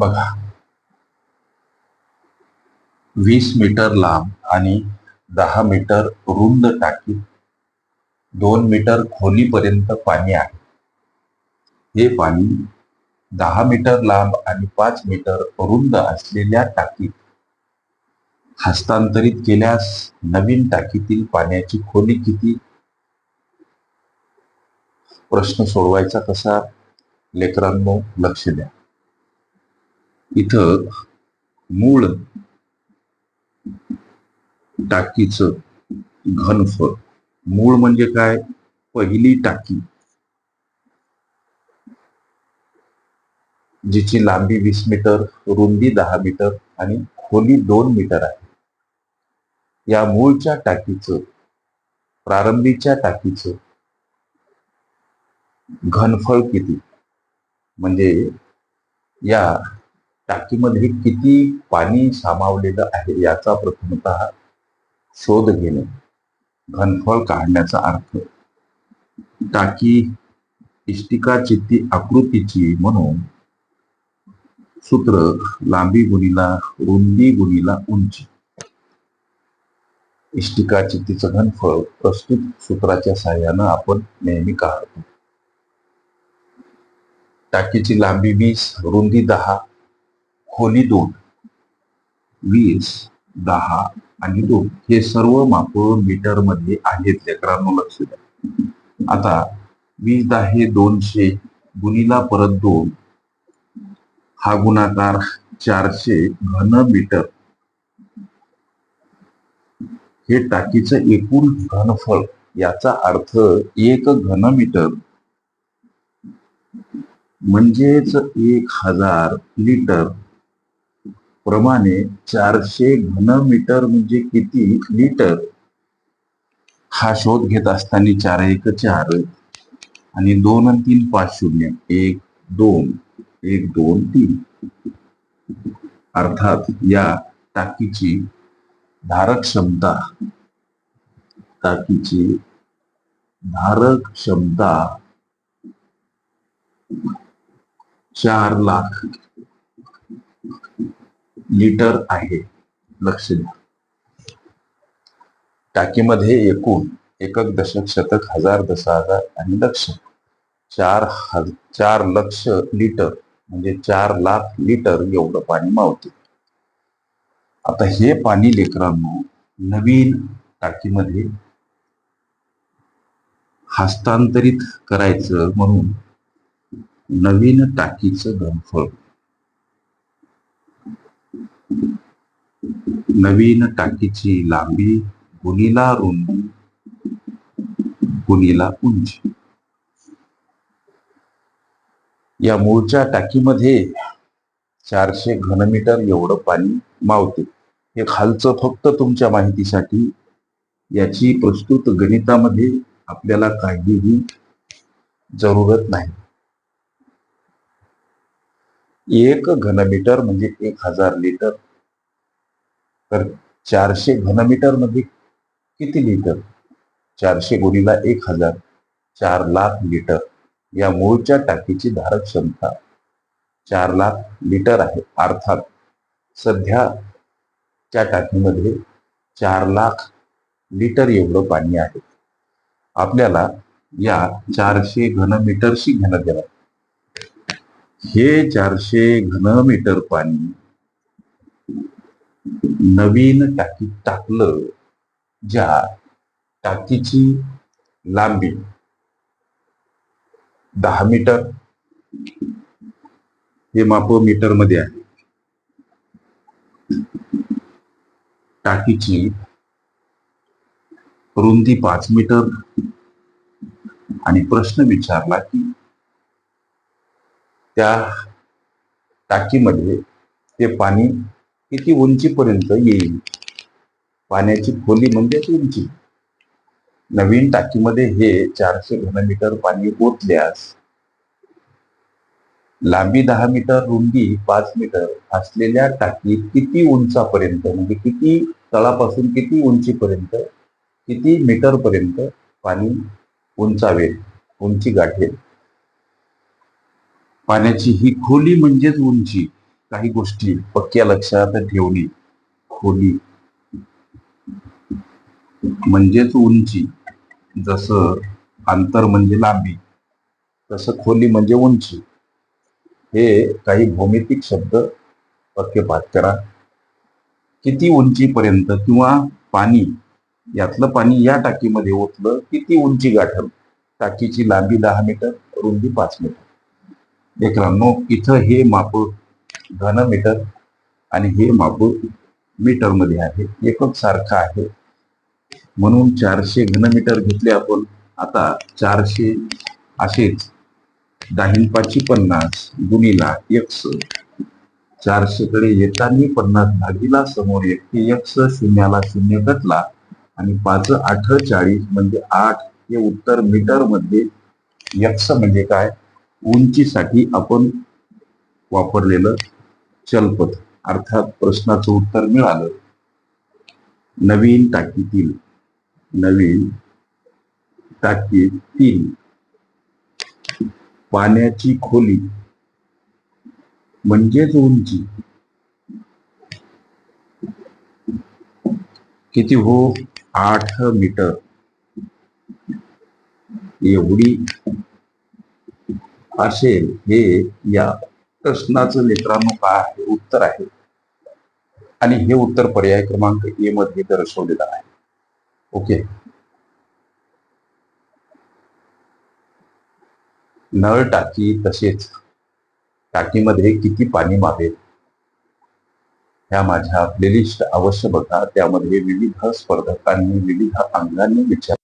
बघा. वीस मीटर लांब आणि दहा मीटर रुंद टाकी दोन मीटर खोलीपर्यंत पाणी आहे. हे पाणी दहा मीटर लांब आणि पाच मीटर रुंद असलेल्या टाकीत हस्तांतरित केल्यास नवीन टाकीतील पाण्याची खोली किती? प्रश्न सोडवायचा कसा? लेकरांनो लक्ष द्या. इथं मूळ टाकीचं घनफळ. मूळ म्हणजे काय? पहिली टाकी. जिची लांबी वीस मीटर रुंदी दहा मीटर आणि खोली दोन मीटर आहे. या मूळच्या टाकीचं प्रारंभीच्या टाकीचं घनफळ किती? म्हणजे या टाकीमध्ये किती पाणी सामावलेलं आहे याचा प्रथमत शोध घेणे घनफळ काढण्याचा अर्थ. टाकी इष्टिका चित्ती आकृतीची म्हणून सूत्र लांबी गुणीला रुंदी गुणीला उंची. इष्टिका चित्तीचं घनफळ प्रस्तुत सूत्राच्या सहाय्यानं आपण नेहमी काढतो. टाकीची लांबी वीस रुंदी दहा खोली दोन वीस दहा आणि दोन हे सर्व माप मीटरमध्ये आहेत लेकरांनो लक्ष द्या. आता वीस दहा हे दोनशे गुणीला परत दोन. हा गुणाकार चारशे घन मीटर. हे टाकीचं एकूण घनफळ याचा अर्थ एक घन मीटर. म्हणजेच एक हजार लिटर प्रमाणे चारशे घनमीटर म्हणजे किती लिटर हा शोध घेत असताना चार एक चार आणि दोन आणि तीन पाच शून्य एक दोन एक दोन तीन. अर्थात या टाकीची धारक क्षमता टाकीची धारक क्षमता चार लाख लिटर आहे लक्ष द्या. टाकीमध्ये एकूण एकक दशक शतक हजार दश हजार आणि लक्ष. चार हज चार लक्ष लिटर म्हणजे चार लाख लिटर एवढं पाणी मावते. आता हे पाणी लेकरांनो नवीन टाकीमध्ये हस्तांतरित करायचं म्हणून नवीन टाकीचं घनफळ. नवीन टाकीची लांबी गुणीला रुंदी गुणीला उंची. या मूळच्या टाकीमध्ये चारशे घनमीटर एवढं पाणी मावते. हे खालचं फक्त तुमच्या माहितीसाठी. याची प्रस्तुत गणितामध्ये आपल्याला काहीही जरूरत नाही. एक घनमीटर म्हणजे एक हजार लिटर. तर चारशे घनमीटरमध्ये किती लिटर? चारशे गुणीला एक हजार चार लाख लिटर. या मूळच्या टाकीची धारक क्षमता चार लाख लिटर आहे. अर्थात सध्या त्या टाकीमध्ये चार लाख लिटर एवढं पाणी आहे. आपल्याला या चारशे घनमीटरशी घेण्यात द्यावं. हे चारशे घनमीटर पाणी नवीन टाकीत टाकलं ज्या टाकीची लांबी दहा मीटर हे माप मीटरमध्ये आहे. टाकीची रुंदी पाच मीटर आणि प्रश्न विचारला की त्या टाकीमध्ये ते पाणी किती उंचीपर्यंत येईल? पाण्याची खोली म्हणजेच उंची. नवीन टाकीमध्ये हे चारशे घनमीटर पाणी ओतल्यास लांबी दहा मीटर रुंदी पाच मीटर असलेल्या टाकीत किती उंचापर्यंत म्हणजे किती तळापासून किती उंचीपर्यंत किती मीटर पर्यंत पाणी उंचावेल उंची गाठेल? पाण्याची ही खोली म्हणजेच उंची. काही गोष्टी पक्क्या लक्षात ठेवणे खोली म्हणजेच उंची. जसं अंतर म्हणजे लांबी तसं खोली म्हणजे उंची. हे काही भौमितिक शब्द पक्के पाठ करा. किती उंचीपर्यंत किंवा पाणी यातलं पाणी या टाकीमध्ये ओतलं किती उंची गाठल? टाकीची लांबी दहा मीटर रुंदी पाच मीटर. मित्रांनो इथं हे माप घन मीटर आणि हे माप मीटरमध्ये आहे. एकच सारखं आहे. म्हणून चारशे घनमीटर घेतले आपण. आता चारशे असेच दाहीन पाचशे पन्नास गुणीला एक्स. चारशे कडे येताना पन्नास भागीला समोर एक. एक्स शून्याला शून्य घटला आणि पाच आठ चाळीस म्हणजे आठ हे उत्तर मीटरमध्ये एक्स म्हणजे काय? उंचीसाठी आपण वापरलेलं चलपथ अर्थात प्रश्नाचं उत्तर मिळालं. नवीन टाकीतील नवीन टाकीतील पाण्याची खोली. म्हणजेच उंची. किती हो? आठ मीटर. एवढी असेल हे या प्रश्नाचं मित्रांनो काय आहे? उत्तर आहे. आणि हे उत्तर पर्याय क्रमांक ए मध्ये दर्शवलेलं आहे. ओके. नळ टाकी तसेच टाकीमध्ये किती पाणी मावेल ह्या माझ्या प्लेलिस्ट अवश्य बघा. त्यामध्ये विविध स्पर्धकांनी विविध अंगांनी विचार